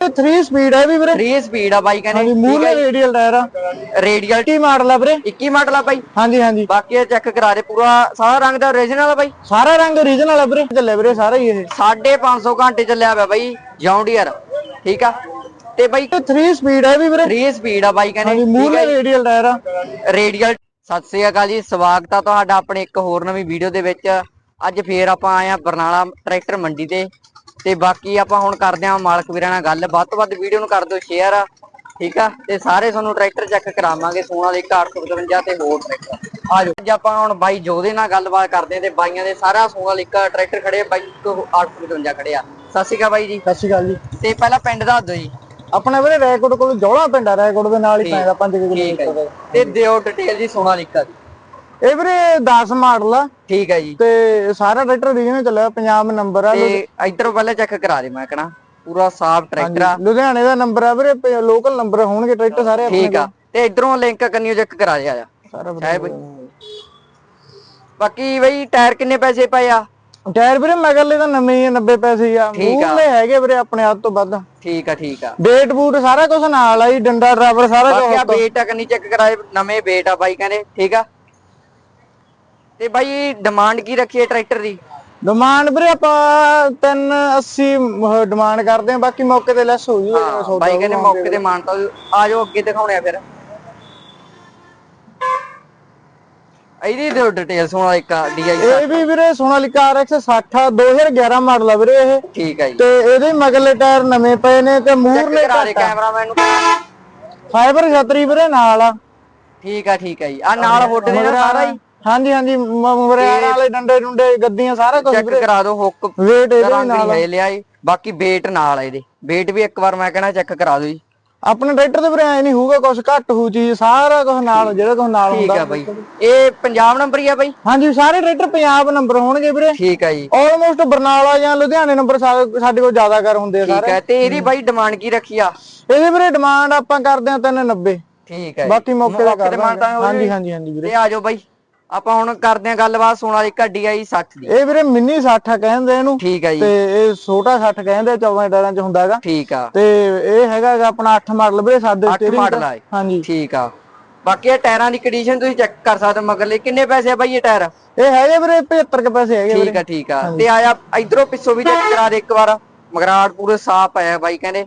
3 speed ਹੈ ਵੀ ਵੀਰੇ। 3 speed ਆ ਬਾਈ ਹਾਂਜੀ ਕਹਿੰਦੇ ਮੂਹਰੇ ਰੇਡੀਅਲ ਟਾਇਰ ਆ। ਰੇਡੀਅਲ ਕੀ ਮਾਡਲ ਆ ਵੀਰੇ। 21 ਮਾਡਲ ਆ ਬਾਈ। ਹਾਂਜੀ ਹਾਂਜੀ। ਬਾਕੀ ਇਹ ਚੈੱਕ ਕਰਾ ਦੇ ਪੂਰਾ ਸਾਰਾ ਰੰਗ ਦਾ origignal ਆ ਬਾਈ। ਸਾਰਾ ਰੰਗ ਓਰੀਜਨਲ ਆ ਵੀਰੇ। ਚੱਲੇ ਵੀਰੇ ਸਾਰਾ ਹੀ ਇਹ। 550 ਘੰਟੇ ਚੱਲਿਆ ਹੋਇਆ ਬਾਈ ਜੌਂਡੀਅਰ ਠੀਕ ਆ? ਤੇ ਬਾਈ 3 ਸਪੀਡ ਹੈ ਵੀ ਵੀਰੇ। 3 ਸਪੀਡ ਆ ਬਾਈ ਹਾਂਜੀ ਕਹਿੰਦੇ ਮੂਹਰੇ ਰੇਡੀਅਲ ਟਾਇਰ ਆ। ਰੇਡੀਅਲ ਸਤਿ ਸ੍ਰੀ ਅਕਾਲ ਜੀ ਸਵਾਗਤ ਆ ਤੁਹਾਡਾ ਆਪਣੇ ਇੱਕ ਹੋਰ ਨਵੀਂ ਵੀਡੀਓ ਦੇ ਵਿੱਚ। ਅੱਜ ਫੇਰ ਆਪਾਂ ਆਏ ਆ ਬਰਨਾਲਾ ਟਰੈਕਟਰ ਮੰਡੀ ਤੇ। ਤੇ ਬਾਕੀ ਆਪਾਂ ਹੁਣ ਕਰਦੇ ਆ ਮਾਲਕ ਵੀਰਾਂ ਨਾਲ ਗੱਲ। ਵੱਧ ਤੋਂ ਵੱਧ ਵੀਡੀਓ ਨੂੰ ਕਰ ਦਿਓ ਸ਼ੇਅਰ ਠੀਕ ਆ? ਤੇ ਸਾਰੇ ਤੁਹਾਨੂੰ ਟਰੈਕਟਰ ਚੈੱਕ ਕਰਾਵਾਂਗੇ ਸੋਨਾ ਦੇ 855 ਤੇ ਹੋਰ ਟਰੈਕਟਰ। ਆ ਜਾਓ ਅੱਜ ਆਪਾਂ ਹੁਣ ਬਾਈ ਜੋਦੇ ਨਾਲ ਗੱਲਬਾਤ ਕਰਦੇ ਆ ਤੇ ਬਾਈਆਂ ਦੇ ਸਾਰਾ ਸੋਨਾ ਲਿਕਾ ਟਰੈਕਟਰ ਖੜੇ ਬਾਈ ਤੋਂ 855 ਖੜੇ ਆ। ਸਤਿ ਸ੍ਰੀ ਅਕਾਲ ਬਾਈ ਜੀ। ਸਤਿ ਸ਼੍ਰੀ ਅਕਾਲ ਜੀ। ਤੇ ਪਹਿਲਾਂ ਪਿੰਡ ਦੱਸ ਦਿਓ ਜੀ। ਆਪਣਾ ਵੀਰੇ ਰੈਕੋਰਡ ਕੋਲ ਜੋੜਾ ਪਿੰਡ ਆ ਰੈਕੋਰਡ ਦੇ ਨਾਲ ਹੀ ਪੈਂਦਾ 5 ਠੀਕ ਹੈ ਕਿਲੋਮੀਟਰ ਜੀ। ਤੇ। ਦਿਓ ਡਿਟੇਲ ਜੀ ਸੋਨਾ ਲਿਕਾ ਦੀ ਇਹ ਵੀਰੇ 10 ਮਾਡਲ ਆ। ਠੀਕ ਹੈ ਜੀ। ਤੇ ਸਾਰਾ ਟਰੈਕਟਰ ਓਰੀਜਨਲ ਚੱਲਿਆ ਪੰਜਾਬ ਨੰਬਰ ਆ। ਤੇ ਇਧਰੋਂ ਪਹਿਲਾਂ ਚੈੱਕ ਕਰਾ ਦੇ ਮੈਂ ਕਹਣਾ ਪੂਰਾ ਸਾਫ਼ ਟਰੈਕਟਰ ਆ। ਲੁਧਿਆਣੇ ਦਾ ਨੰਬਰ ਆ ਵੀਰੇ ਲੋਕਲ ਨੰਬਰ ਹੋਣਗੇ ਟਰੈਕਟਰ ਸਾਰੇ ਆਪਣੇ ਠੀਕ ਆ। ਤੇ ਇਧਰੋਂ ਲਿੰਕ ਕੰਨਿਓ ਚੈੱਕ ਕਰਾ ਦੇ ਆ ਜਾ। ਸਾਰਾ ਬਾਕੀ ਬਈ ਟਾਇਰ ਕਿੰਨੇ ਪੈਸੇ ਪਏ ਆ? ਟਾਇਰ ਵੀਰੇ ਮਗਰਲੇ ਤਾਂ ਨਵੇਂ ਹੀ ਆ। 90 ਪੈਸੇ ਆ। ਮੂਹਰਲੇ ਹੈਗੇ ਵੀਰੇ ਆਪਣੇ ਹੱਥ ਤੋਂ ਵੱਧ। ਠੀਕ ਆ ਠੀਕ ਆ। ਬੇਟ ਬੂਟ ਸਾਰਾ ਕੁਝ ਨਾਲ ਆ ਜੀ ਡੰਡਾ ਡਰਾਈਵਰ ਸਾਰਾ ਬਾਕੀ ਆ ਕੁਝ ਬੇਟ ਆ ਕੰਨੀ ਚੈੱਕ ਕਰਾਏ ਨਵੇਂ ਬੇਟ ਆ ਬਾਈ ਕਹਿੰਦੇ ਠੀਕ ਆ। ਤੇ ਬਾਈ ਡਿਮਾਂਡ ਕੀ ਰੱਖੀ ਹੈ ਟਰੈਕਟਰ ਦੀ? ਡਿਮਾਂਡ ਵੀਰੇ ਆਪਾਂ 380 ਡਿਮਾਂਡ ਕਰਦੇ ਆ ਬਾਕੀ ਮੌਕੇ ਤੇ ਲੈਸ ਹੋ ਜੂਗਾ ਹਾਂ, ਸੌਦਾ ਬਾਈ ਕਹਿੰਦੇ। ਮੌਕੇ ਤੇ ਮਾਨਤਾ ਆ ਜਾਓ ਅੱਗੇ ਦਿਖਾਉਣੇ ਆ ਫਿਰ। ਇਹਦੀ ਦਿਓ ਡਿਟੇਲ ਸੋਨਾ ਇੱਕ ਡੀਆਈ ਇਹ ਵੀ ਵੀਰੇ ਸੋਨਾਲੀਕਾ RX 60 2011 ਮਾਡਲ ਆ ਵੀਰੇ ਇਹ। ਠੀਕ ਆ ਜੀ। ਤੇ ਇਹਦੇ ਮਗਰਲੇ ਟਾਇਰ ਨਵੇਂ ਪਏ ਨੇ ਤੇ ਮੂਹਰਲੇ ਦੇ ਕੈਮਰਾਮੈਨ ਨੂੰ। ਫਾਈਬਰ ਛਤਰੀ ਵੀਰੇ ਨਾਲ ਆ। ਠੀਕ ਆ ਠੀਕ ਆ ਜੀ। ਆ ਨਾਲ ਹੁੱਡ ਦੇ ਸਾਰਾ ਹੀ। ਹਾਂਜੀ ਹਾਂਜੀ ਮਗਰੇ ਵਾਲੇ ਡੰਡੇ ਡੁੰਡੇ ਗੱਦੀਆਂ ਸਾਰਾ ਕੁਝ ਚੈੱਕ ਕਰਾ ਦਿਓ ਹੁੱਕ ਵੇਟ ਇਹਦੇ ਨਾਲ ਨਹੀਂ ਲਿਆ ਏ ਬਾਕੀ weight ਨਾਲ ਆ ਇਹਦੇ। weight ਵੀ ਇੱਕ ਵਾਰ ਮੈਂ ਕਹਿਣਾ ਚੈੱਕ ਕਰਾ ਦਿਓ ਜੀ। ਆਪਣੇ ਟਰੈਕਟਰ ਤੇ ਵੀਰੇ ਐ ਨਹੀਂ ਹੋਊਗਾ ਕੁਝ ਘੱਟ ਹੋਊ ਚੀਜ਼ ਸਾਰਾ ਕੁਝ ਨਾਲ ਜਿਹੜਾ ਕੁਝ ਨਾਲ ਠੀਕ ਹੁੰਦਾ। ਆ ਬਾਈ। ਇਹ ਪੰਜਾਬ ਨੰਬਰ ਹੀ ਆ ਬਾਈ? ਹਾਂਜੀ ਸਾਰੇ ਟਰੈਕਟਰ ਪੰਜਾਬ ਨੰਬਰ ਹੋਣਗੇ ਵੀਰੇ। ਠੀਕ ਆ ਜੀ। ਆਲਮੋਸਟ ਬਰਨਾਲਾ ਜਾਂ ਲੁਧਿਆਣੇ ਨੰਬਰ ਸਾਡੇ ਕੋਲ ਜ਼ਿਆਦਾ ਕਰ ਹੁੰਦੇ ਆ ਠੀਕ ਸਾਰੇ। ਆ ਤੇ ਇਹਦੀ ਬਾਈ ਡਿਮਾਂਡ ਕੀ ਰੱਖੀ ਆ? ਇਹਦੇ ਵੀਰੇ ਡਿਮਾਂਡ ਆਪਾਂ ਕਰਦੇ ਆ 390 ਠੀਕ ਹੈ ਬਾਕੀ ਮੌਕੇ ਤੇ ਕਰ ਮਾਨਤਾ ਦਾਂਗੇ ਹਾਂਜੀ ਹਾਂਜੀ ਹਾਂਜੀ ਵੀਰੇ। ਤੇ ਆ ਜਾਓ ਬਾਈ। ਆਪਾਂ ਹੁਣ ਕਰਦੇ ਆ ਗੱਲਬਾਤ ਸੋਨਾ ਦੀ ਗੱਡੀ ਆਈ 60 ਦੀ। ਇਹ ਵੀਰੇ ਮਿੰਨੀ 60 ਕਹਿੰਦੇ ਇਹਨੂੰ। ਠੀਕ ਆ ਜੀ। ਤੇ ਇਹ ਛੋਟਾ 60 ਕਹਿੰਦੇ 14 ਟਾਇਰਾਂ ਚ ਹੁੰਦਾ ਹੈਗਾ। ਠੀਕ ਆ। ਤੇ ਇਹ ਹੈਗਾ ਆਪਣਾ 8 ਮਾਡਲ ਵੀਰੇ ਸਾਦੇ 8 steering ਮਾਡਲ। ਆ। ਹਾਂਜੀ। ਠੀਕ ਆ। ਬਾਕੀ ਇਹ ਟਾਇਰਾਂ ਦੀ ਕੰਡੀਸ਼ਨ ਤੁਸੀਂ ਚੈੱਕ ਕਰ ਸਕਦੇ ਹੋ ਮਗਰਲੇ। ਕਿੰਨੇ ਪੈਸੇ ਆ ਬਾਈ ਇਹ ਟਾਇਰ? ਇਹ ਹੈਗੇ ਵੀਰੇ 75 ਕੇ ਪੈਸੇ ਹੈਗੇ ਠੀਕ ਆ ਠੀਕ ਆ। ਤੇ ਆਇਆ ਇਧਰੋਂ ਪਿੱਛੋਂ ਵੀ ਚੈੱਕ ਕਰਾ ਦੇ ਇੱਕ ਵਾਰ। ਮਗਰਾੜ ਪੂਰੇ ਸਾਫ਼ ਆਇਆ ਬਾਈ ਕਹਿੰਦੇ।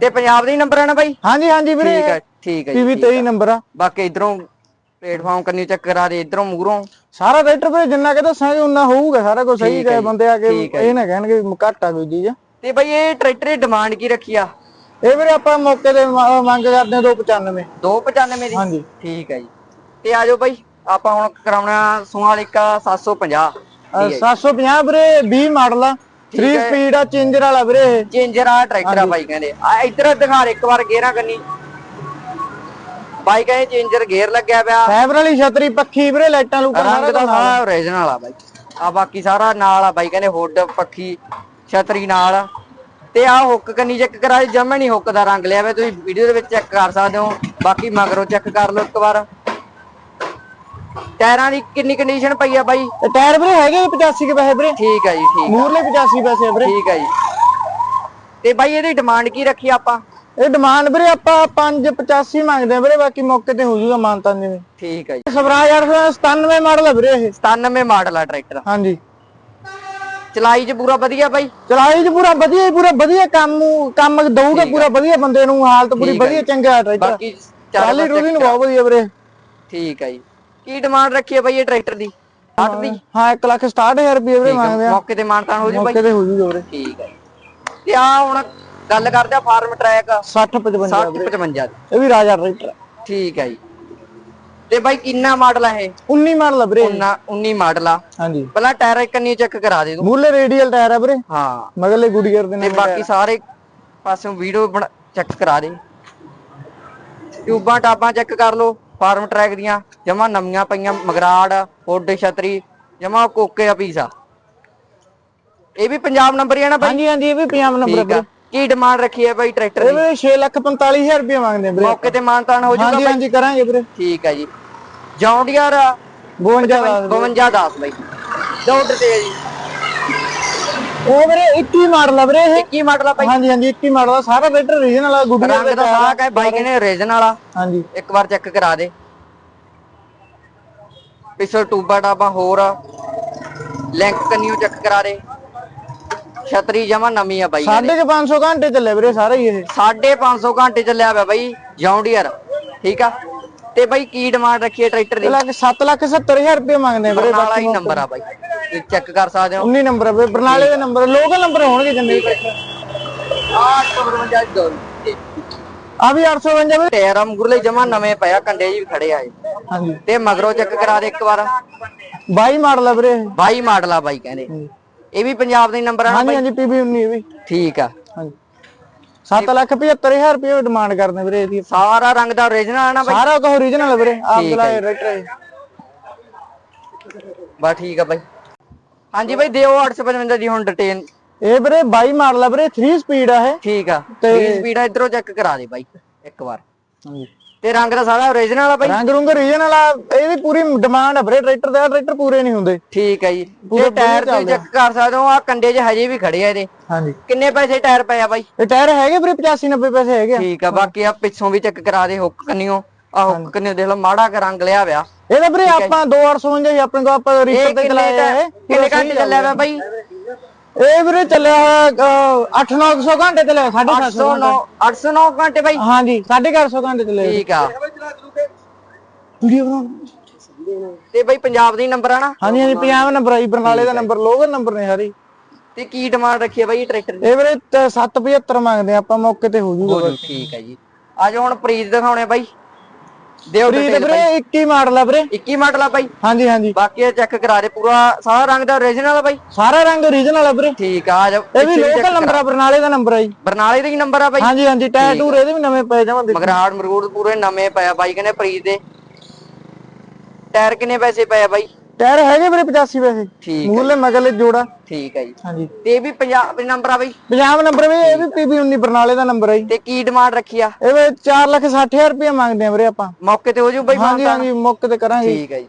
ਤੇ ਪੰਜਾਬ ਦਾ ਹੀ ਨੰਬਰ ਹੈ ਨਾ ਬਾਈ? ਹਾਂਜੀ ਹਾਂਜੀ ਵੀਰੇ। ਠੀਕ ਆ ਠੀਕ ਆ ਜੀ ਪੀਵੀ 23 ਨੰਬਰ ਆ। ਬਾਕੀ ਇਧਰੋਂ ਪਲੇਟਫਾਰਮ ਕੰਨੀ ਚੈੱਕ ਕਰਾ ਦੇ ਇਧਰੋਂ ਮੂਹਰੋਂ। ਸਾਰਾ ਟਰੈਕਟਰ ਵੀਰੇ ਜਿੰਨਾ ਕਿ ਦੱਸਾਂਗੇ ਉਨਾ ਹੋਊਗਾ ਸਾਰਾ ਕੁਝ ਸਹੀ ਠੀਕ ਹੈ ਜੀ, ਬੰਦੇ ਆ ਕੇ ਠੀਕ ਹੈ ਇਹ ਨਾ ਕਹਿਣਗੇ ਵੀ ਘੱਟ ਆ ਕੋਈ ਚੀਜ਼ ਤੇ ਬਾਈ ਇਹ ਟਰੈਕਟਰ ਦੀ ਡਿਮਾਂਡ ਕੀ ਰੱਖੀ ਆ? ਇਹ ਵੀਰੇ ਆਪਾਂ ਮੌਕੇ ਤੇ ਮ- ਮੰਗ ਕਰਦੇ ਆ 295 295 ਦੀ ਹਾਂਜੀ। ਠੀਕ ਹੈ ਜੀ। ਤੇ ਆ ਜਾਓ ਬਾਈ ਆਪਾਂ ਹੁਣ ਕਰਾਉਣਾ ਸੋਨਾਲੀਕਾ 750 ਅਹ 750 ਵੀਰੇ 20 ਮਾਡਲ ਆ। 3 ਸਪੀਡ ਆ ਚੇਂਜਰ ਵਾਲਾ ਵੀਰੇ ਇਹ। ਚੇਂਜਰ ਆ ਟਰੈਕਟਰ ਆ ਬਾਈ ਕਹਿੰਦੇ। ਆ ਇੱਧਰ ਦਿਖਾ ਦੇ ਇੱਕ ਵਾਰ ਗੇਅਰਾਂ ਕੰਨੀ। ਬਾਈ ਕਹਿੰਦੇ ਚੇਂਜਰ ਗੇਅਰ ਲੱਗਿਆ ਪਿਆ। ਫਾਈਬਰ ਵਾਲੀ ਛਤਰੀ ਪੱਖੀ ਵੀਰੇ ਲਾਈਟਾਂ ਲੂਟਾਂ ਰੰਗ ਦਾ ਸਾਰਾ ਓਰੀਜਨਲ ਆ। ਬਾਈ। ਆ ਬਾਕੀ ਸਾਰਾ ਨਾਲ ਆ ਬਾਈ ਕਹਿੰਦੇ ਹੁੱਡ ਪੱਖੀ ਛਤਰੀ ਨਾਲ। ਆ। ਤੇ ਆ ਹੁੱਕ ਕੰਨੀ ਚੈੱਕ ਕਰਾ ਜਮੇ ਨਹੀਂ ਹੁੱਕ ਦਾ ਰੰਗ ਲਿਆ ਵੇ ਤੁਸੀਂ ਵੀਡੀਓ ਦੇ ਵਿੱਚ ਚੈੱਕ ਕਰ ਸਕਦੇ ਹੋ। ਬਾਕੀ ਮਗਰੋਂ ਚੈੱਕ ਕਰ ਲਓ ਇੱਕ ਵਾਰ। ਟਾਇਰਾਂ ਦੀ ਕਿੰਨੀ ਕੰਡੀਸ਼ਨ ਪਈ ਆ ਬਾਈ? ਤੇ ਟਾਇਰ ਵੀਰੇ ਹੈਗੇ 85 ਕੇ ਪੈਸੇ ਵੀਰੇ। ਠੀਕ ਹੈ ਜੀ ਠੀਕ ਮੂਰਲੇ 85 ਪੈਸੇ ਆ ਵੀਰੇ। ਠੀਕ ਹੈ ਜੀ। ਤੇ ਬਾਈ ਇਹਦੀ ਡਿਮਾਂਡ ਕੀ ਰੱਖੀ ਆਪਾਂ? ਇਹ ਡਿਮਾਂਡ ਵੀਰੇ ਆਪਾਂ 585 ਮੰਗਦੇ ਆ ਵੀਰੇ ਬਾਕੀ ਮੌਕੇ ਤੇ ਹੋ ਜਾਊਗਾ ਮਾਨਤਾ ਜਿਵੇਂ ਠੀਕ ਹੈ ਜੀ। ਸਵਰਾਜ 897 ਮਾਡਲ ਆ ਵੀਰੇ ਇਹ। 97 ਮਾਡਲ ਆ ਟਰੈਕਟਰ ਹਾਂਜੀ। ਚਲਾਈ 'ਚ ਪੂਰਾ ਵਧੀਆ ਬਾਈ? ਚਲਾਈ ਚ ਪੂਰਾ ਵਧੀਆ ਹੀ ਪੂਰਾ ਵਧੀਆ ਕੰਮ ਕੰਮ ਦਊਗਾ ਪੂਰਾ ਵਧੀਆ ਬੰਦੇ ਨੂੰ ਹਾਲਤ ਪੂਰੀ ਵਧੀਆ ਚੰਗਾ ਟਰੈਕਟਰ ਬਾਕੀ ਚਾਲੀ ਟੂਰੀ ਨੂੰ ਬਹੁਤ ਵਧੀਆ ਵੀਰੇ। ਠੀਕ ਹੈ ਜੀ। ਕੀ ਡਿਮਾਂਡ ਰੱਖੀ ਹੈ ਬਾਈ ਇਹ ਟਰੈਕਟਰ ਦੀ? 60 ਦੀ? ਹਾਂ 1 ਲੱਖ 60000 ਰੁਪਏ ਵੀਰੇ ਮੰਗਦੇ ਆ। ਮੌਕੇ ਤੇ ਮਾਨਤਾਨ ਹੋ ਜੂ ਬਾਈ? ਮੌਕੇ ਤੇ ਹੋ ਜੂਗਾ ਵੀਰੇ। ਠੀਕ ਹੈ ਤੇ ਆ ਹੁਣ ਗੱਲ ਕਰਦੇ ਆ ਫਾਰਮ ਟਰੈਕ 60 55 60 55 ਦੀ ਇਹ ਵੀ ਰਾਜਾ ਟਰੈਕਟਰ। ਠੀਕ ਹੈ ਜੀ। ਤੇ ਬਾਈ ਕਿੰਨਾ ਮਾਡਲ ਆ ਇਹ? 19 ਮਾਡਲ ਆ ਵੀਰੇ 19 19 ਮਾਡਲ ਆ। ਹਾਂਜੀ। ਪਹਿਲਾਂ ਟਾਇਰ ਕੰਨੀ ਚੈੱਕ ਕਰਾ ਦੇ ਤੂੰ। ਮੂਲੇ ਰੇਡੀਅਲ ਟਾਇਰ ਆ ਵੀਰੇ। ਹਾਂ। ਮਗਲੇ ਗੁੱਡੀਅਰ ਦੇ ਤੇ ਨੇ ਬਾਕੀ ਸਾਰੇ ਪਾਸਿਓਂ ਵੀਡੀਓ ਚੈੱਕ ਕਰਾ ਦੇ। ਟਿਊਬਾਂ ਟਾਬਾਂ ਚੈੱਕ ਕਰ ਲਓ ਫਾਰਮ ਟਰੈਕ ਦੀਆਂ। ਜਮਾ ਨਵੀਆਂ ਪਈਆਂ ਮਗਰਾੜ ਹੁੱਡ ਛਤਰੀ ਜਮਾ ਕੋਕੇ ਆ। ਪੀਸਾ ਇਹ ਵੀ ਪੰਜਾਬ ਨੰਬਰ ਹੀ ਹੈ ਨਾ ਬਾਈ? ਹਾਂਜੀ ਹਾਂਜੀ ਇਹ ਵੀ 50 ਨੰਬਰ ਆ ਕੀ ਡਿਮਾਂਡ ਰੱਖੀ ਹੈ ਬਾਈ ਟਰੈਕਟਰ ਦੀ। ਵੀਰੇ 6 ਲੱਖ 45000 ਰੁਪਏ ਮੰਗਦੇ ਆ ਵੀਰੇ ਮੌਕੇ ਤੇ ਮਾਨਤਾਨ ਹੋ ਜਾਊਗਾ ਹਾਂਜੀ ਬਾਈ ਹਾਂਜੀ ਕਰਾਂਗੇ ਵੀਰੇ। ਠੀਕ ਹੈ ਜੀ। ਜੌਂਡੀਅਰ 52 ਦਾ 52 10 ਬਾਈ। ਦੋ ਡਿਟੇਲ ਜੀ। ਉਹ ਵੀਰੇ 21 ਮਾਡਲ ਆ ਵੀਰੇ ਇਹ। 21 ਮਾਡਲ ਆ ਬਾਈ ਹਾਂਜੀ ਹਾਂਜੀ 21 ਮਾਡਲ ਆ। ਸਾਰਾ ਟਰੈਕਟਰ ਰੀਜਨਲ ਆ ਗੁੱਡੀਆਂ ਰੰਗ ਦਾ ਸਾਕ ਹੈ ਬਾਈ ਕਹਿੰਦੇ ਓਰੀਜਨਲ ਵਾਲਾ ਹਾਂਜੀ। ਇੱਕ ਵਾਰ ਚੈੱਕ ਕਰਾ ਦੇ। ਪਿੱਛੋਂ ਟੂਬਾ ਟਾਬਾ ਹੋਰ ਲਿੰਕ ਕੰਨਿਓ ਚੈੱਕ ਕਰਾ ਦੇ। ਛਤਰੀ ਜਮਾ ਨਵੀਂ ਆ ਬਾਈ ਸਾਢੇ ਕੁ 500 ਘੰਟੇ ਚੱਲੇ ਵੀਰੇ ਸਾਰੇ ਹੀ ਇਹ। 550 ਘੰਟੇ ਚੱਲਿਆ ਪਿਆ ਬਾਈ ਜੌਂਡੀਅਰ ਠੀਕ ਆ? ਤੇ ਬਾਈ ਕੀ ਡਿਮਾਂਡ ਰੱਖੀ ਹੈ ਟਰੈਕਟਰ ਦੀ? ਇਹ ਲੱਖ 7 ਲੱਖ 70 ਹਜ਼ਾਰ ਰੁਪਏ ਮੰਗਦੇ ਆ ਵੀਰੇ ਬਰਨਾਲਾ ਹੀ ਨੰਬਰ ਆ ਬਾਈ। ਤੁਸੀਂ ਚੈੱਕ ਕਰ ਸਕਦੇ ਹੋ। 19 ਨੰਬਰ ਆ ਵੀਰੇ ਬਰਨਾਲੇ ਦੇ ਨੰਬਰ ਲੋਕਲ ਨੰਬਰ ਹੋਣਗੇ ਜਿੰਨੇ ਵੀ ਆਹ 852 ਦੋ। ਆ ਵੀ 852 ਵੀਰੇ। ਟਾਇਰ ਮੁਰਲੇ ਜਮਾ ਨਵੇਂ ਪਿਆ ਕੰਡੇ ਜੀ ਵੀ ਖੜੇ ਆ ਇਹ। ਹਾਂਜੀ। ਤੇ ਮਗਰੋਂ ਚੈੱਕ ਕਰਾ ਦੇ ਇੱਕ ਵਾਰ। 22 ਮਾਡਲ ਆ ਵੀਰੇ ਇਹ। 22 ਮਾਡਲ ਆ ਬਾਈ ਕਹਿੰਦੇ। ਇਹ ਵੀ ਪੰਜਾਬ ਦਾ ਨੰਬਰ ਆ ਹਾਂਜੀ ਹਾਂਜੀ ਪੀਬੀ 19 ਇਹ ਵੀ। ਠੀਕ ਆ। ਹਾਂਜੀ। 7 ਲੱਖ 75 ਹਜ਼ਾਰ ਰੁਪਏ ਡਿਮਾਂਡ ਕਰਦੇ ਵੀਰੇ ਇਹਦੀ। ਸਾਰਾ ਰੰਗ ਦਾ ਓਰੀਜਨਲ ਆ ਨਾ ਬਾਈ ਸਾਰਾ ਕੁਝ ਓਰੀਜਨਲ ਹੈ ਵੀਰੇ ਆਪ ਠੀਕ ਹੈ ਬਸ ਠੀਕ ਆ ਬਾਈ ਹਾਂਜੀ ਬਾਈ ਦਿਓ 855 ਦੀ ਹੁਣ ਡਿਟੇਲ ਇਹ ਵੀਰੇ 22 ਮਾਡਲ ਆ ਵੀਰੇ 3 ਸਪੀਡ ਆ ਇਹ। ਠੀਕ ਆ। ਤੇ- ਤੇ ਸਪੀਡ ਆ ਇਧਰੋਂ ਚੈੱਕ ਕਰਾ ਦੇ ਬਾਈ ਇੱਕ ਵਾਰ। ਤੇ ਰੰਗ ਦਾ ਸਾਰਾ ਓਰੀਜਨਲ ਆ ਬਾਈ। ਰੰਗ ਰੁੰਗ ਰੀਜਨਲ ਆ ਇਹਦੀ ਪੂਰੀ ਡਿਮਾਂਡ ਆ ਵੀਰੇ ਟਰੈਕਟਰ ਦਾ ਟਰੈਕਟਰ ਪੂਰੇ ਨਹੀਂ ਹੁੰਦੇ। ਠੀਕ ਆ ਜੀ। ਤੇ ਟਾਇਰ ਤੁਸੀਂ ਚੈੱਕ ਕਰ ਸਕਦੇ ਹੋ ਆ ਕੰਡੇ 'ਚ ਹਜੇ ਵੀ ਖੜੇ ਆ ਇਹਦੇ। ਹਾਂਜੀ। ਕਿੰਨੇ ਪੈਸੇ ਟਾਇਰ ਪਏ ਆ ਬਾਈ? ਇਹ ਟਾਇਰ ਹੈਗੇ ਵੀਰੇ 85 90 ਪੈਸੇ ਹੈਗੇ। ਠੀਕ ਆ ਬਾਕੀ ਆ ਪਿੱਛੋਂ ਵੀ ਚੈੱਕ ਕਰਾ ਦੇ ਹੁੱਕ ਕੰਨਿਓ। ਆ ਹੁੱਕ ਕੰਨਿਓ ਦੇਖ ਲਓ ਮਾੜਾ ਕ ਰੰਗ ਲਿਆ ਵਿਆ ਇਹਦਾ ਵੀਰੇ ਆਪਾਂ 2855 ਹੀ ਆਪਣੇ ਕੋਲ ਆਪਾਂ ਰੀਪਰ ਤੇ ਚਲਾਇਆ ਇਹ ਕਿੰਨੇ ਘੰਟੇ ਚੱਲਿਆ ਵਾ ਬਾਈ? ਇਹ ਵੀਰੇ ਚੱਲਿਆ 8 900 ਘੰਟੇ ਤੇ ਲਿਆ 750 809 809 ਘੰਟੇ। ਬਾਈ? ਹਾਂਜੀ 850 ਘੰਟੇ ਤੇ ਲਿਆ ਠੀਕ ਆ। ਵੀਡੀਓ ਬਣਾਉਣਾ। ਤੇ ਬਾਈ ਪੰਜਾਬ ਦਾ ਨੰਬਰ ਆ ਨਾ? ਹਾਂਜੀ ਹਾਂਜੀ 50 ਨੰਬਰ ਆਈ ਬਰਨਾਲੇ ਦਾ ਨੰਬਰ ਲੋਕਲ ਨੰਬਰ ਨੇ ਸਾਰੀ। ਤੇ ਕੀ ਡਿਮਾਂਡ ਰੱਖੀ ਹੈ ਬਾਈ ਟਰੈਕਟਰ ਦੀ? ਇਹ ਵੀਰੇ 775 ਮੰਗਦੇ ਆ ਆਪਾਂ ਮੌਕੇ ਤੇ ਹੋ ਜੂਗਾ ਠੀਕ ਹੈ ਜੀ। ਅੱਜ ਹੁਣ ਪ੍ਰੀਤ ਦਿਖਾਉਣੇ ਬਾਈ। ਦਿਓ detail ਵੀਰੇ 21 ਮਾਡਲ ਆ ਵੀਰੇ। 21 ਮਾਡਲ ਆ ਬਾਈ। ਹਾਂਜੀ ਹਾਂਜੀ। ਬਾਕੀ ਚੈੱਕ ਕਰਾ ਦੇ ਪੂਰਾ ਸਾਰਾ ਰੰਗ ਦਾ ਓਰੀਜਨਲ ਆ ਬਾਈ। ਸਾਰਾ ਰੰਗ ਓਰੀਜਨਲ ਆ ਵੀਰੇ। ਠੀਕ ਆ ਆ ਜਾ ਇਹ ਵੀ ਲੋਕਲ ਨੰਬਰ ਆ ਬਰਨਾਲੇ ਦਾ ਨੰਬਰ ਆ ਜੀ। ਬਰਨਾਲੇ ਦਾ ਹੀ ਨੰਬਰ ਆ ਬਾਈ। ਹਾਂਜੀ ਹਾਂਜੀ ਟੂਰ ਇਹਦੇ ਵੀ ਨਵੇਂ ਪਏ ਜਾਵਾਂ ਮਗਰ ਹਾਰਡ ਮਰੂਡ ਪੂਰੇ ਨਵੇਂ ਪਿਆ ਬਾਈ ਕਹਿੰਦੇ ਪ੍ਰੀਤ ਦੇ। ਟਾਇਰ ਕਿੰਨੇ ਪੈਸੇ ਪਏ ਆ ਬਾਈ? ਟਾਇਰ ਹੈਗੇ ਵੀਰੇ 85 ਪੈਸੇ ਠੀਕ ਮੂਹਰਲੇ ਮਗਰਲੇ ਜੋੜਾ। ਠੀਕ ਹੈ ਜੀ। ਹਾਂਜੀ। ਤੇ ਇਹ ਵੀ ਪੰਜਾਬ ਦੇ ਨੰਬਰ ਆ ਬਾਈ? ਪੰਜਾਬ ਨੰਬਰ ਵੀ ਇਹ ਵੀ ਪੀਬੀ 19 ਬਰਨਾਲੇ ਦਾ ਨੰਬਰ ਜੀ। ਤੇ ਕੀ ਡਿਮਾਂਡ ਰੱਖੀ ਆ? ਇਹ ਵੀ 4 ਲੱਖ 60 ਹਜ਼ਾਰ ਰੁਪਏ ਮੰਗਦੇ ਆ ਵੀਰੇ ਆਪਾਂ। ਮੌਕੇ ਤੇ ਹੋ ਜੂ ਬਾਈ ਹਾਂਜੀ? ਹਾਂਜੀ ਮੌਕੇ ਤੇ ਕਰਾਂਗੇ। ਠੀਕ ਹੈ ਜੀ।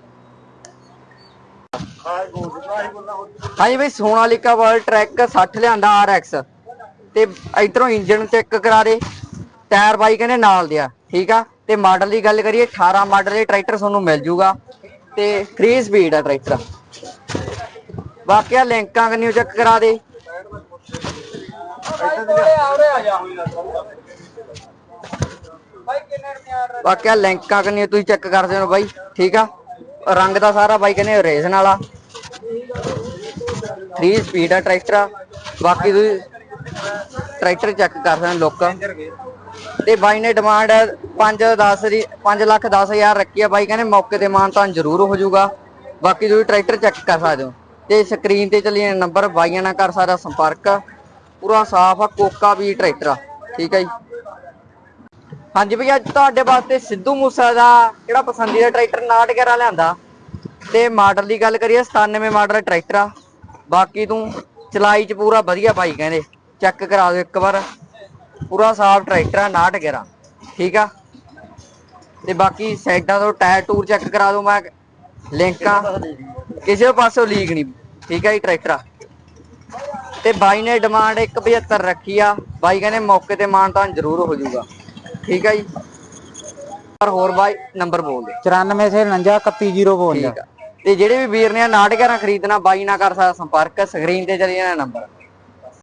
ਹਾਂਜੀ ਬਈ ਸੋਨਾਲੀਕਾ ਵਰਲਡ ਟਰੈਕ 60 ਲਿਆਂਦਾ RX ਤੇ ਇਧਰੋਂ ਇੰਜਨ ਚੈੱਕ ਕਰਾ ਦੇ। ਟਾਇਰ ਬਾਈ ਕਹਿੰਦੇ ਨਾਲ ਦਿਆ ਠੀਕ ਆ? ਤੇ ਮਾਡਲ ਦੀ ਗੱਲ ਕਰੀਏ 18 ਮਾਡਲ ਦੇ ਟਰੈਕਟਰ ਤੁਹਾਨੂੰ ਮਿਲ ਜੂਗਾ। ਤੇ 3 ਸਪੀਡ ਆ ਟਰੈਕਟਰ ਬਾਕੀ ਲਿੰਕਾਂ ਕੰਨਿਓ ਚੈੱਕ ਕਰਾ ਦੇ। ਬਾਕੀ ਲਿੰਕਾਂ ਕੰਨਿਓ ਤੁਸੀਂ ਚੈੱਕ ਕਰਦੇ ਹੋ ਬਾਈ, ਠੀਕ ਆ? ਰੰਗ ਦਾ ਸਾਰਾ ਬਾਈ ਕਹਿੰਦੇ ਓਰੀਜਨਲ ਵਾਲਾ 3 ਸਪੀਡ ਆ ਟਰੈਕਟਰ ਬਾਕੀ ਤੁਸੀਂ ਟਰੈਕਟਰ ਚੈੱਕ ਕਰ ਸਕਦੇ ਹੋ ਤੇ ਬਾਈ ਨੇ ਡਿਮਾਂਡ 5 10 ਦੀ 5 ਲੱਖ 10 ਹਜ਼ਾਰ ਰੱਖੀ ਆ। ਬਾਈ ਕਹਿੰਦੇ ਮੌਕੇ ਤੇ ਮਾਨਤਾਨ ਜ਼ਰੂਰ ਹੋ ਜਾਊਗਾ। ਬਾਕੀ ਤੁਸੀਂ ਟਰੈਕਟਰ ਚੈੱਕ ਕਰ ਸਕਦੇ ਹੋ। ਤੇ ਸਕਰੀਨ ਤੇ ਚੱਲੀ ਨੰਬਰ ਬਾਈਆਂ ਨਾਲ ਕਰ ਸਕਦਾ ਸੰਪਰਕ। ਪੂਰਾ ਸਾਫ਼ ਆ, ਕੋਕਾ ਵੀ ਟਰੈਕਟਰ ਆ। ਠੀਕ ਹੈ ਜੀ। ਹਾਂਜੀ ਭਈ ਅੱਜ ਤੁਹਾਡੇ ਵਾਸਤੇ ਸਿੱਧੂ ਮੂਸਾ ਦਾ ਜਿਹੜਾ ਪਸੰਦੀਦਾ ਟਰੈਕਟਰ 911 ਲਿਆਂਦਾ। ਤੇ ਮਾਡਲ ਦੀ ਗੱਲ ਕਰੀਏ 97 ਮਾਡਲ ਟਰੈਕਟਰ ਆ। ਬਾਕੀ ਤੂੰ ਚਲਾਈ ਚ ਪੂਰਾ ਵਧੀਆ ਬਾਈ ਕਹਿੰਦੇ। ਚੈੱਕ ਕਰਾ ਦਿਓ ਇੱਕ ਵਾਰ। ਪੂਰਾ ਸਾਫ਼ ਟਰੈਕਟਰ ਆ 911 ਠੀਕ ਆ? ਤੇ ਬਾਕੀ ਸਾਈਡਾਂ ਤੋਂ ਟਾਇਰ ਟੂਰ ਚੈੱਕ ਕਰਾ ਦਿਓ ਮੈਂ ਲਿੰਕਾਂ ਕਿਸੇ ਪਾਸੋਂ ਲੀਕ ਨਹੀਂ ਠੀਕ ਆ ਜੀ ਟਰੈਕਟਰ। ਆ ਤੇ ਬਾਈ ਨੇ ਡਿਮਾਂਡ 175 ਰੱਖੀ ਆ ਬਾਈ ਕਹਿੰਦੇ ਮੌਕੇ ਤੇ ਮਾਨਤਾਨ ਜ਼ਰੂਰ ਹੋ ਜਾਊਗਾ ਠੀਕ ਆ ਜੀ? ਪਰ ਹੋਰ ਬਾਈ ਨੰਬਰ ਬੋਲ ਦੇ। 94 ਸੇ 49 31 ਠੀਕ ਆ। ਤੇ ਜਿਹੜੇ ਵੀ ਵੀਰ ਨੇ ਨਾਟਕਾਂ ਖਰੀਦਣਾ ਬਾਈ ਨਾਲ ਕਰ ਸਕਦਾ ਸੰਪਰਕ ਸਕਰੀਨ ਤੇ ਚੱਲੀ ਜਾਣਾ ਨੰਬਰ।